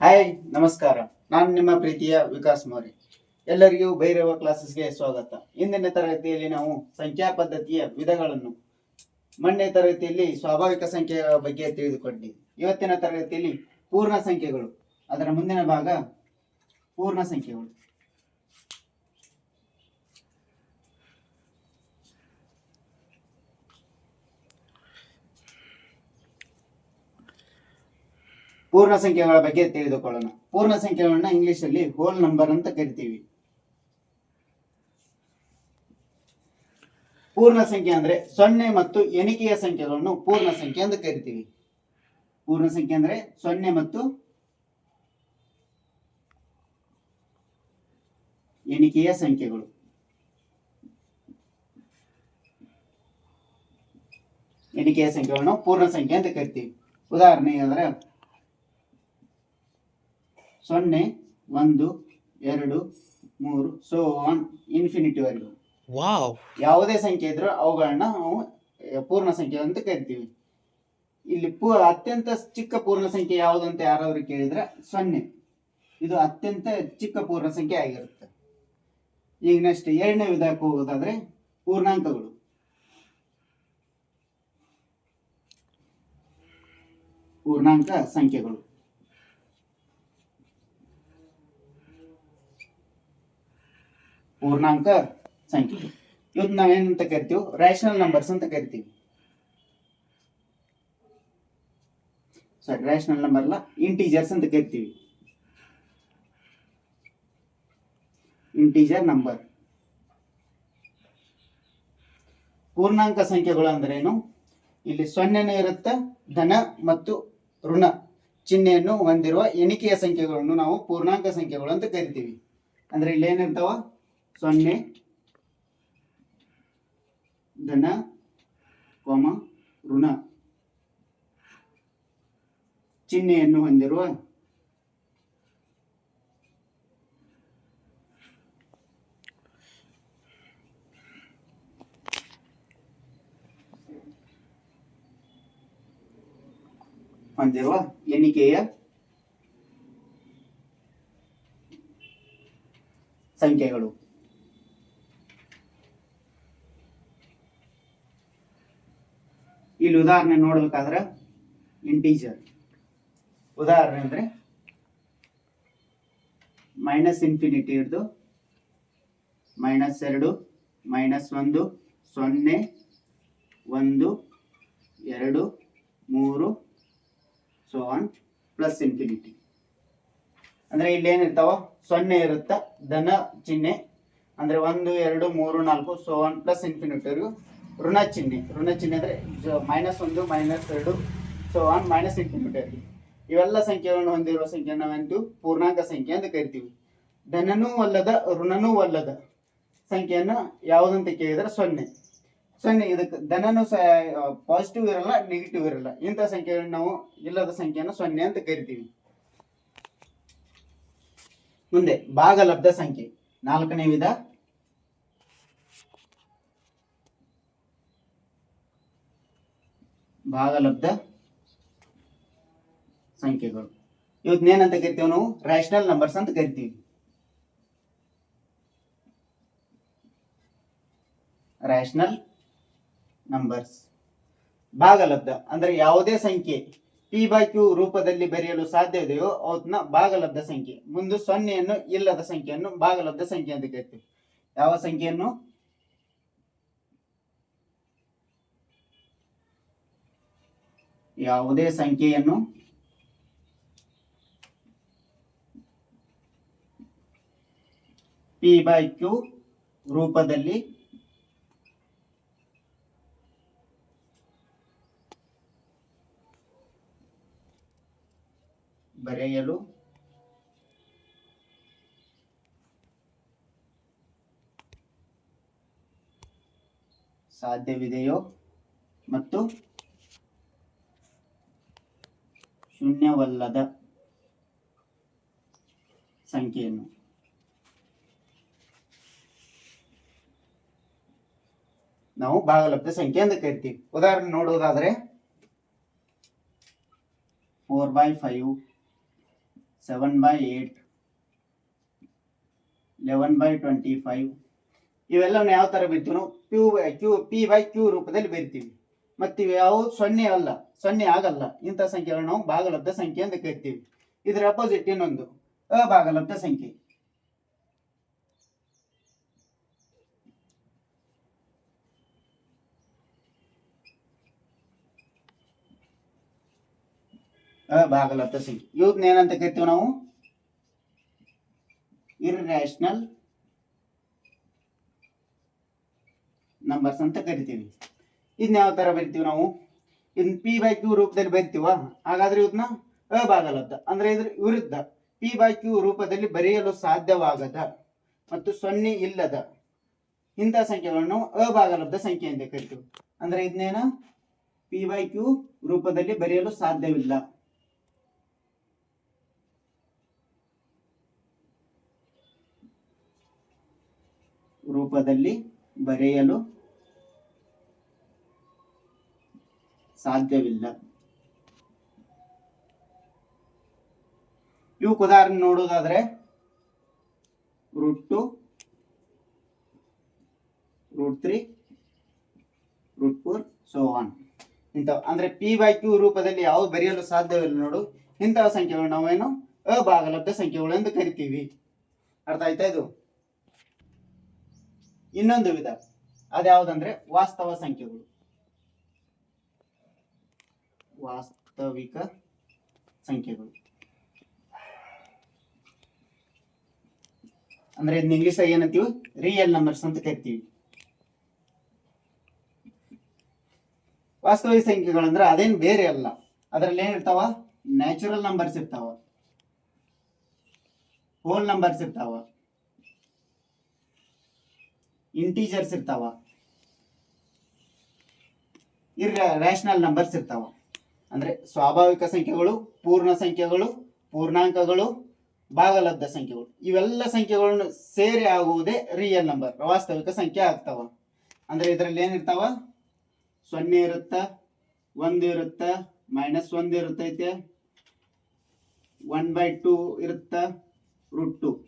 Hi ನಮಸ್ಕಾರ. ನಾನು ನಿಮ್ಮ ಪ್ರೀತಿಯ ವಿಕಾಸ್ ಮೌರ್ಯ. ಎಲ್ಲರಿಗೂ ಭೈರವ ಕ್ಲಾಸಸ್ಗೆ ಸ್ವಾಗತ. ಇಂದಿನ ತರಗತಿಯಲ್ಲಿ ನಾವು ಸಂಖ್ಯಾ ಪದ್ಧತಿಯ ವಿಧಗಳನ್ನು, ಮೊನ್ನೆ ತರಗತಿಯಲ್ಲಿ ಸ್ವಾಭಾವಿಕ ಸಂಖ್ಯೆಗಳ ಬಗ್ಗೆ ತಿಳಿದುಕೊಂಡೆ ಇವತ್ತಿನ ತರಗತಿಯಲ್ಲಿ ಪೂರ್ಣ ಸಂಖ್ಯೆಗಳು, ಅದರ ಮುಂದಿನ ಭಾಗ ಪೂರ್ಣ ಸಂಖ್ಯೆಗಳು. ಪೂರ್ಣ ಸಂಖ್ಯೆಗಳ ಬಗ್ಗೆ ತಿಳಿದುಕೊಳ್ಳೋಣ. ಪೂರ್ಣ ಸಂಖ್ಯೆಗಳನ್ನ ಇಂಗ್ಲಿಷ್ ಅಲ್ಲಿ ಹೋಲ್ ನಂಬರ್ ಅಂತ ಕರಿತೀವಿ. ಪೂರ್ಣ ಸಂಖ್ಯೆ ಅಂದ್ರೆ ಸೊನ್ನೆ ಮತ್ತು ಎಣಿಕೆಯ ಸಂಖ್ಯೆಗಳನ್ನು ಪೂರ್ಣ ಸಂಖ್ಯೆ ಅಂತ ಕರಿತೀವಿ. ಪೂರ್ಣ ಸಂಖ್ಯೆ ಅಂದ್ರೆ ಸೊನ್ನೆ ಮತ್ತು ಎಣಿಕೆಯ ಸಂಖ್ಯೆಗಳು. ಎಣಿಕೆಯ ಸಂಖ್ಯೆಗಳನ್ನು ಪೂರ್ಣ ಸಂಖ್ಯೆ ಅಂತ ಕರಿತೀವಿ. ಉದಾಹರಣೆ ಅಂದ್ರೆ ಸೊನ್ನೆ ಒಂದು ಎರಡು ಮೂರು ಸೊ ಆನ್ ಇನ್ಫಿನಿಟಿವರೆಗೂ ವಾವ್ ಯಾವುದೇ ಸಂಖ್ಯೆ ಇದ್ರೂ ಅವುಗಳನ್ನ ನಾವು ಪೂರ್ಣ ಸಂಖ್ಯೆ ಅಂತ ಕರಿತೀವಿ. ಇಲ್ಲಿ ಪೂ ಅತ್ಯಂತ ಚಿಕ್ಕ ಪೂರ್ಣ ಸಂಖ್ಯೆ ಯಾವುದು ಅಂತ ಯಾರಾದ್ರು ಕೇಳಿದ್ರೆ ಸೊನ್ನೆ. ಇದು ಅತ್ಯಂತ ಚಿಕ್ಕ ಪೂರ್ಣ ಸಂಖ್ಯೆ ಆಗಿರುತ್ತೆ. ಈಗ ನೆಕ್ಸ್ಟ್ ಎರಡನೇ ವಿಧಕ್ಕೆ ಹೋಗೋದಾದ್ರೆ ಪೂರ್ಣಾಂಕಗಳು. ಪೂರ್ಣಾಂಕ ಸಂಖ್ಯೆಗಳು. ಪೂರ್ಣಾಂಕ ಸಂಖ್ಯೆ. ಇವತ್ತು ನಾವೇನಂತ ಕರಿತೀವಿ? ರ್ಯಾಷನಲ್ ನಂಬರ್ಸ್ ಅಂತ ಕರಿತೀವಿ. ಸಾರಿ ರ್ಯಾಷನಲ್ ನಂಬರ್ ಅಲ್ಲ ಇಂಟೀಜರ್ಸ್ ಅಂತ ಕರಿತೀವಿ. ಇಂಟೀಜರ್ ನಂಬರ್ ಪೂರ್ಣಾಂಕ ಸಂಖ್ಯೆಗಳು ಅಂದ್ರೇನು ಇಲ್ಲಿ ಸೊನ್ನೆನೇ ಇರುತ್ತೆ, ಧನ ಮತ್ತು ಋಣ. ಚಿಹ್ನೆಯನ್ನು ಹೊಂದಿರುವ ಎಣಿಕೆಯ ಸಂಖ್ಯೆಗಳನ್ನು ನಾವು ಪೂರ್ಣಾಂಕ ಸಂಖ್ಯೆಗಳು ಅಂತ ಕರಿತೀವಿ. ಅಂದ್ರೆ ಇಲ್ಲಿ ಏನಿರ್ತಾವ ಸೊನ್ನೆ. ಧನ ಕೋಮ ಋಣ. ಚಿಹ್ನೆಯನ್ನು ಹೊಂದಿರುವ ಹೊಂದಿರುವ ಎಣಿಕೆಯ ಸಂಖ್ಯೆಗಳು. ಇಲ್ಲಿ ಉದಾಹರಣೆ ನೋಡ್ಬೇಕಾದ್ರೆ ಇಂಟೀಜರ್ ಉದಾಹರಣೆ ಅಂದ್ರೆ ಮೈನಸ್ ಇನ್ಫಿನಿಟಿ ಇರ್ದು ಮೈನಸ್ ಎರಡು ಮೈನಸ್ ಒಂದು, ಸೊನ್ನೆ, ಒಂದು, ಎರಡು, ಮೂರು ಸೊ ಆನ್ ಪ್ಲಸ್ ಇನ್ಫಿನಿಟಿ ಅಂದ್ರೆ ಇಲ್ಲಿ ಏನಿರ್ತಾವ? ಸೊನ್ನೆ ಇರುತ್ತ, ಧನ ಚಿಹ್ನೆ. ಅಂದ್ರೆ ಒಂದು, ಎರಡು, ಮೂರು, ನಾಲ್ಕು ಸೊ ಆನ್ ಪ್ಲಸ್ ಇನ್ಫಿನಿಟಿವರೆಗೂ ಋಣ ಚಿಹ್ನೆ. ಋಣ ಚಿಹ್ನೆ ಅಂದ್ರೆ ಮೈನಸ್ ಒಂದು ಮೈನಸ್ ಎರಡು ಸೊ ಆನ್ ಮೈನಸ್ ಇನ್ಫಿನಿಟಿ ಇವೆಲ್ಲ ಸಂಖ್ಯೆಗಳನ್ನು ಹೊಂದಿರುವ ಸಂಖ್ಯೆ ನಾವೆಂದು? ಪೂರ್ಣಾಂಕ ಸಂಖ್ಯೆ ಅಂತ ಕರಿತೀವಿ. ಧನನೂ ಅಲ್ಲದ, ಋಣನೂ ಅಲ್ಲದ ಸಂಖ್ಯೆಯನ್ನು ಯಾವುದಂತ ಕೇಳಿದ್ರೆ ಸೊನ್ನೆ. ಸೊನ್ನೆ, ಇದಕ್ಕೆ ಧನನು ಪಾಸಿಟಿವ್ ಇರಲ್ಲ ನೆಗೆಟಿವ್ ಇರಲ್ಲ. ಇಂಥ ಸಂಖ್ಯೆಗಳನ್ನ ನಾವು ಇಲ್ಲದ ಸಂಖ್ಯೆಯನ್ನು ಸೊನ್ನೆ ಅಂತ ಕರಿತೀವಿ. ಮುಂದೆ ಭಾಗಲಬ್ಧ ಸಂಖ್ಯೆ. ನಾಲ್ಕನೇ ವಿಧ ಭಾಗಲಬ್ಧ ಸಂಖ್ಯೆಗಳು. ಇವತ್ತೇನಂತ ಕರಿತೀವಿ ನಾವು? ರ್ಯಾಷನಲ್ ನಂಬರ್ಸ್ ಅಂತ ಕರಿತೀವಿ. ರ್ಯಾಷನಲ್ ನಂಬರ್ಸ್ ಭಾಗಲಬ್ಧ ಅಂದ್ರೆ ಯಾವುದೇ ಸಂಖ್ಯೆ. ಪಿ ಬೈ ಕ್ಯೂ ರೂಪದಲ್ಲಿ ಬರೆಯಲು ಸಾಧ್ಯವಿದೆಯೋ ಅವನ್ನ ಭಾಗಲಬ್ಧ ಸಂಖ್ಯೆ. ಮುಂದೆ ಸೊನ್ನೆಯನ್ನು ಇಲ್ಲದ ಸಂಖ್ಯೆಯನ್ನು ಭಾಗಲಬ್ಧ ಸಂಖ್ಯೆ ಅಂತ ಕರಿತೀವಿ. ಯಾವ ಸಂಖ್ಯೆಯನ್ನು? ಯಾವುದೇ ಸಂಖ್ಯೆಯನ್ನು ಪಿ ಬೈ ಕ್ಯೂ ರೂಪದಲ್ಲಿ ಬರೆಯಲು ಸಾಧ್ಯವಿದೆಯೋ ಮತ್ತು ಶೂನ್ಯವಲ್ಲದ ಸಂಖ್ಯೆಯನ್ನು. ನಾವು ಭಾಗಲಬ್ಧ ಸಂಖ್ಯೆ ಅಂತ ಕರಿತೀವಿ. ಉದಾಹರಣೆ ನೋಡುವುದಾದ್ರೆ four by five seven by eight eleven by twenty five ಇವೆಲ್ಲವನ್ನು ಯಾವ ಥರ ಬರಿತೀವಿ ನಾವು q q p by q ರೂಪದಲ್ಲಿ ಬರಿತೀವಿ ಮತ್ತು ಅವು ಸೊನ್ನೆ ಅಲ್ಲ, ಸೊನ್ನೆ ಆಗಲ್ಲ. ಇಂಥ ಸಂಖ್ಯೆಗಳನ್ನು ನಾವು ಭಾಗಲಬ್ಧ ಸಂಖ್ಯೆ ಅಂತ ಕರಿತೀವಿ. ಇದರ ಅಪೋಸಿಟ್ ಇನ್ನೊಂದು, ಅಭಾಗಲಬ್ಧ ಸಂಖ್ಯೆ. ಅಭಾಗಲಬ್ಧ ಸಂಖ್ಯೆ. ಇವನ್ನ ಏನಂತ ಕರಿತೀವಿ ನಾವು? ಇರ್ನ್ಯಾಷನಲ್ ನಂಬರ್ಸ್ ಅಂತ ಕರಿತೀವಿ. ಇದನ್ನ ಯಾವ ತರ ಬರಿತೀವಿ ನಾವು? ಇನ್ ಪಿ ಬೈ ಕ್ಯೂ ರೂಪದಲ್ಲಿ ಬರಿತೀವ? ಹಾಗಾದ್ರೆ ಇದನ್ನ ಅಭಾಗಲಬ್ಧ ಅಂದ್ರೆ ಇದ್ರ ವಿರುದ್ಧ. ಪಿ ಬೈ ಕ್ಯೂ ರೂಪದಲ್ಲಿ ಬರೆಯಲು ಸಾಧ್ಯವಾಗದ ಮತ್ತು ಸೊನ್ನೆ ಇಲ್ಲದ ಇಂಥ ಸಂಖ್ಯೆಗಳನ್ನು ಅಭಾಗಲಬ್ಧ ಸಂಖ್ಯೆ ಅಂತ ಕರಿತೀವಿ. ಅಂದ್ರೆ ಇದನ್ನೇನ ಪಿ ಬೈ ಕ್ಯೂ ರೂಪದಲ್ಲಿ ಬರೆಯಲು ಸಾಧ್ಯವಿಲ್ಲ. ರೂಪದಲ್ಲಿ ಬರೆಯಲು ಸಾಧ್ಯವಿಲ್ಲ. ಇವಕ್ಕೆ ಉದಾಹರಣೆ ನೋಡೋದಾದ್ರೆ root two root three root four so on ಇಂಥವು. ಅಂದ್ರೆ ಪಿ ಬೈ ಕ್ಯೂ ರೂಪದಲ್ಲಿ ಯಾವ ಬರೆಯಲು ಸಾಧ್ಯವಿಲ್ಲ ನೋಡು. ಇಂತಹ ಸಂಖ್ಯೆಗಳು ನಾವೇನು? ಅಭಾಗಲಬ್ಧ ಸಂಖ್ಯೆಗಳು ಎಂದು ಕರಿತೀವಿ. ಅರ್ಥ ಆಯ್ತಾ ಇದು? ಇನ್ನೊಂದು ವಿಧ. ಅದ್ಯಾವುದಂದ್ರೆ ವಾಸ್ತವ ಸಂಖ್ಯೆಗಳು. ವಾಸ್ತವಿಕ ಸಂಖ್ಯೆಗಳು. ಅಂದ್ರೆ ಇದನ್ನ ಇಂಗ್ಲಿಷ್ ಏನಂತೀವಿ? ರಿಯಲ್ ನಂಬರ್ಸ್ ಅಂತ ಕರಿತೀವಿ. ವಾಸ್ತವಿಕ ಸಂಖ್ಯೆಗಳಂದ್ರೆ ಅದೇನ್ ಬೇರೆ ಅಲ್ಲ. ಅದರಲ್ಲಿ ಏನಿರ್ತಾವ ನ್ಯಾಚುರಲ್ ನಂಬರ್ಸ್ ಇರ್ತಾವ. ಹೋಲ್ ನಂಬರ್ಸ್ ಇರ್ತಾವ. ಇಂಟೀಜರ್ಸ್ ಇರ್ತಾವ. ಇರ್ ರ್ಯಾಷನಲ್ ನಂಬರ್ಸ್ ಇರ್ತಾವ. ಅಂದ್ರೆ ಸ್ವಾಭಾವಿಕ ಸಂಖ್ಯೆಗಳು, ಪೂರ್ಣ ಸಂಖ್ಯೆಗಳು, ಪೂರ್ಣಾಂಕಗಳು ಭಾಗಲಬ್ಧ ಸಂಖ್ಯೆಗಳು. ಇವೆಲ್ಲ ಸಂಖ್ಯೆಗಳನ್ನು ಸೇರಿ ಆಗುವುದೇ ರಿಯಲ್ ನಂಬರ್ ವಾಸ್ತವಿಕ ಸಂಖ್ಯೆ ಆಗ್ತಾವ. ಅಂದ್ರೆ ಇದರಲ್ಲಿ ಏನಿರ್ತಾವ ಸೊನ್ನೆ ಇರುತ್ತ? ಒಂದು ಇರುತ್ತ? ಮೈನಸ್ ಒಂದು ಇರುತ್ತೈತೆ. ಒನ್ ಬೈ ಟು ಇರುತ್ತ? Root two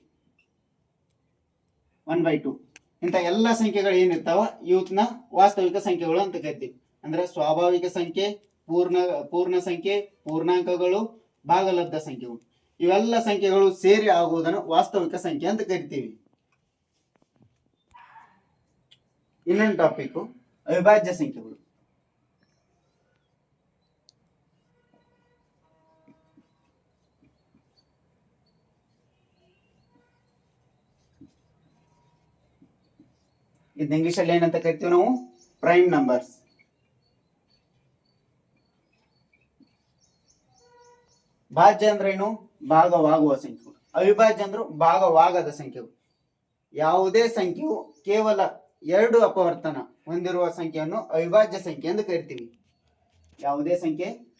one by two ಇಂಥ ಎಲ್ಲ ಸಂಖ್ಯೆಗಳು ಏನಿರ್ತಾವ ಇವತ್ತನ್ನ ವಾಸ್ತವಿಕ ಸಂಖ್ಯೆಗಳು ಅಂತ ಕರಿತೀವಿ. ಅಂದ್ರೆ ಸ್ವಾಭಾವಿಕ ಸಂಖ್ಯೆ ಪೂರ್ಣ ಪೂರ್ಣ ಸಂಖ್ಯೆ, ಪೂರ್ಣಾಂಕಗಳು, ಭಾಗಲಬ್ಧ ಸಂಖ್ಯೆಗಳು ಇವೆಲ್ಲ ಸಂಖ್ಯೆಗಳು ಸೇರಿ ಆಗುವುದನ್ನು ವಾಸ್ತವಿಕ ಸಂಖ್ಯೆ ಅಂತ ಕರಿತೀವಿ. ಇನ್ನೊಂದು ಟಾಪಿಕ್ ಅವಿಭಾಜ್ಯ ಸಂಖ್ಯೆಗಳು. ಇದು ಇಂಗ್ಲಿಷ್ ಅಲ್ಲಿ ಏನಂತ ಕರಿತೀವಿ ನಾವು? ಪ್ರೈಮ್ ನಂಬರ್ಸ್ ಭಾಜ್ಯ ಅಂದ್ರೆ ಏನು? ಭಾಗವಾಗುವ ಸಂಖ್ಯೆಗಳು. ಅವಿಭಾಜ್ಯ ಅಂದ್ರೆ ಭಾಗವಾಗದ ಸಂಖ್ಯೆಗಳು. ಯಾವುದೇ ಸಂಖ್ಯೆಯು ಕೇವಲ ಎರಡು ಅಪವರ್ತನ ಹೊಂದಿರುವ ಸಂಖ್ಯೆಯನ್ನು ಅವಿಭಾಜ್ಯ ಸಂಖ್ಯೆ ಎಂದು ಕರಿತೀವಿ. ಯಾವುದೇ ಸಂಖ್ಯೆ?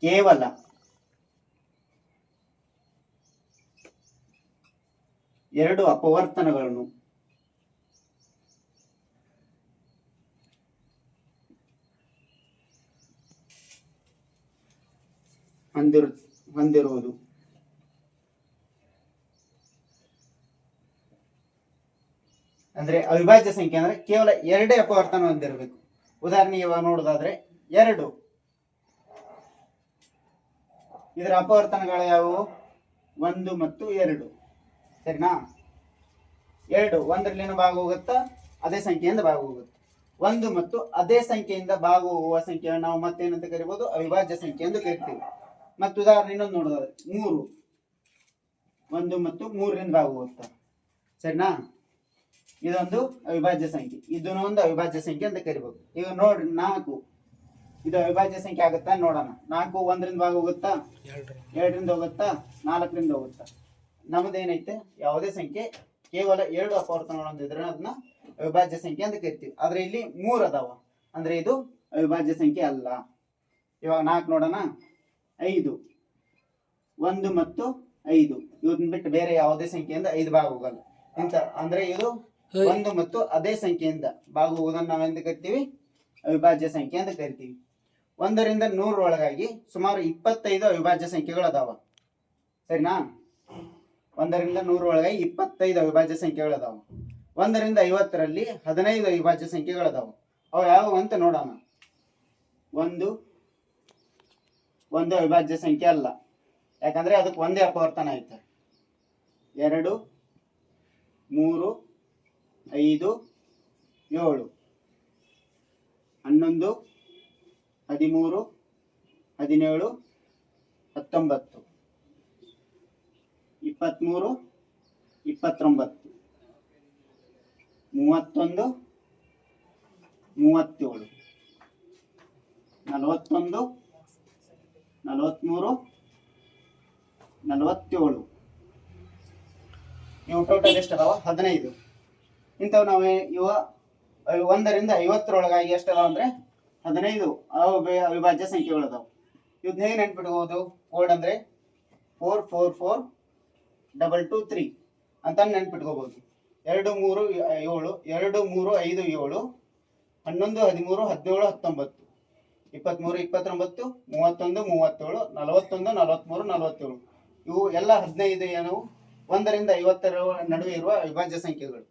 ಕೇವಲ. ಎರಡು ಅಪವರ್ತನಗಳನ್ನು ಹೊಂದಿರು, ಹೊಂದಿರುವುದು. ಅಂದ್ರೆ ಅವಿಭಾಜ್ಯ ಸಂಖ್ಯೆ ಅಂದ್ರೆ ಕೇವಲ ಎರಡೇ ಅಪವರ್ತನ ಹೊಂದಿರಬೇಕು. ಉದಾಹರಣೆ ಇವಾಗ ನೋಡೋದಾದ್ರೆ ಎರಡು. ಇದರ ಅಪವರ್ತನಗಳು ಯಾವುವು? ಒಂದು ಮತ್ತು ಎರಡು. ಸರಿನಾ? ಎರಡು ಒಂದರಲ್ಲಿನ ಭಾಗ ಹೋಗುತ್ತಾ ಅದೇ ಸಂಖ್ಯೆಯಿಂದ ಭಾಗ ಹೋಗುತ್ತೆ ಒಂದು ಮತ್ತು ಅದೇ ಸಂಖ್ಯೆಯಿಂದ ಭಾಗ ಹೋಗುವ ಸಂಖ್ಯೆಯನ್ನು ನಾವು ಮತ್ತೇನಂತ ಕರಿಬಹುದು ಅವಿಭಾಜ್ಯ ಸಂಖ್ಯೆ ಎಂದು ಕರಿತೀವಿ. ಮತ್ತು ಉದಾಹರಣೆ ಇನ್ನೊಂದು ನೋಡೋದಾದ್ರೆ ಮೂರು. ಒಂದು ಮತ್ತು ಮೂರರಿಂದ ಭಾಗ ಹೋಗುತ್ತಾ ಸರಿನಾ? ಇದೊಂದು ಅವಿಭಾಜ್ಯ ಸಂಖ್ಯೆ. ಇದನ್ನು ಒಂದು ಅವಿಭಾಜ್ಯ ಸಂಖ್ಯೆ ಅಂತ ಕರಿಬಹುದು ಈಗ ನೋಡ್ರಿ, ನಾಲ್ಕು. ಇದು ಅವಿಭಾಜ್ಯ ಸಂಖ್ಯೆ ಆಗುತ್ತಾ? ನೋಡೋಣ. ನಾಲ್ಕು ಒಂದರಿಂದ ಭಾಗ ಹೋಗುತ್ತಾ ಎರಡರಿಂದ ಹೋಗುತ್ತಾ? ನಾಲ್ಕರಿಂದ ಹೋಗುತ್ತಾ? ನಮ್ದೇನೈತೆ? ಯಾವುದೇ ಸಂಖ್ಯೆ, ಕೇವಲ ಎರಡು ಅಪವರ್ತನಗಳು ಇದ್ರೆ ಅದನ್ನ ಅವಿಭಾಜ್ಯ ಸಂಖ್ಯೆ ಅಂತ ಕರಿತೀವಿ. ಆದ್ರೆ ಇಲ್ಲಿ ಮೂರು ಅದಾವ. ಅಂದ್ರೆ ಇದು ಅವಿಭಾಜ್ಯ ಸಂಖ್ಯೆ ಅಲ್ಲ. ಇವಾಗ ನಾಲ್ಕು ನೋಡೋಣ. ಐದು. ಒಂದು ಮತ್ತು ಐದು. ಇವನ್ನ ಬಿಟ್ಟು ಬೇರೆ ಯಾವುದೇ ಸಂಖ್ಯೆಯಿಂದ ಐದು ಭಾಗ ಹೋಗಲ್ಲ ಇಂತ ಅಂದ್ರೆ ಇದು ಒಂದು ಮತ್ತು ಅದೇ ಸಂಖ್ಯೆಯಿಂದ ಭಾಗ ಹೋಗೋದನ್ನು ನಾವೆಂತ ಕರಿತೀವಿ? ಅವಿಭಾಜ್ಯ ಸಂಖ್ಯೆ ಅಂತ ಕರಿತೀವಿ. ಒಂದರಿಂದ ನೂರರೊಳಗಾಗಿ ಸುಮಾರು ಇಪ್ಪತ್ತೈದು ಅವಿಭಾಜ್ಯ ಸಂಖ್ಯೆಗಳು ಅದಾವ. ಸರಿನಾ? ಒಂದರಿಂದ ನೂರೊಳಗಾಗಿ ಇಪ್ಪತ್ತೈದು ಅವಿಭಾಜ್ಯ ಸಂಖ್ಯೆಗಳು ಅದಾವ. ಒಂದರಿಂದ ಐವತ್ತರಲ್ಲಿ ಹದಿನೈದು ಅವಿಭಾಜ್ಯ ಸಂಖ್ಯೆಗಳು ಅದಾವ. ಅವು ಯಾವ ಅಂತ ನೋಡೋಣ. ಒಂದು ಒಂದು ಅವಿಭಾಜ್ಯ ಸಂಖ್ಯೆ ಅಲ್ಲ. ಯಾಕಂದ್ರೆ ಅದಕ್ಕೆ ಒಂದೇ ಅಪವರ್ತನ ಐತೆ. ಎರಡು, ಮೂರು, ಐದು, ಏಳು. ಹನ್ನೊಂದು, ಹದಿಮೂರು, ಹದಿನೇಳು, ಹತ್ತೊಂಬತ್ತು. ಇಪ್ಪತ್ತ್ಮೂರು, ಇಪ್ಪತ್ತೊಂಬತ್ತು. ಮೂವತ್ತೊಂದು, ಮೂವತ್ತೇಳು. ನಲವತ್ತೊಂದು ನಲವತ್ತ್ಮೂರು ನಲವತ್ತೇಳು. ಇವು ಟೋಟಲ್ ಎಷ್ಟು ಅದಾವ ಹದಿನೈದು. ಇಂಥವು ನಾವು ಇವ ಒಂದರಿಂದ ಐವತ್ತರೊಳಗಾಗಿ ಎಷ್ಟು ಅದಾವ ಅಂದ್ರೆ ಹದಿನೈದು ಅವ- ಅವಿಭಾಜ್ಯ ಸಂಖ್ಯೆಗಳು ಅದಾವ ಇವ್ನ ಹೇಗೆ ನೆನ್ಪಿಟ್ಕೋಬೋದು? ಕೋಡ್ ಅಂದ್ರೆ four four four double two three ಅಂತ ನೆನ್ಪಿಟ್ಕೋಬೋದು. ಎರಡು ಮೂರು ಏಳು ಎರಡು ಮೂರು ಐದು ಏಳು ಹನ್ನೊಂದು ಹದಿಮೂರು ಹದಿನೇಳು ಹತ್ತೊಂಬತ್ತು. ಇಪ್ಪತ್ತ್ಮೂರು ಇಪ್ಪತ್ತೊಂಬತ್ತು, ಮೂವತ್ತೊಂದು, ಮೂವತ್ತೇಳು, ನಲವತ್ತೊಂದು ನಲವತ್ತ್ಮೂರು ನಲವತ್ತೇಳು. ಇವು ಎಲ್ಲ ಹದಿನೈದು ಏನು? ಒಂದರಿಂದ ಐವತ್ತರ ನಡುವೆ ಇರುವ ಅವಿಭಾಜ್ಯ ಸಂಖ್ಯೆಗಳು.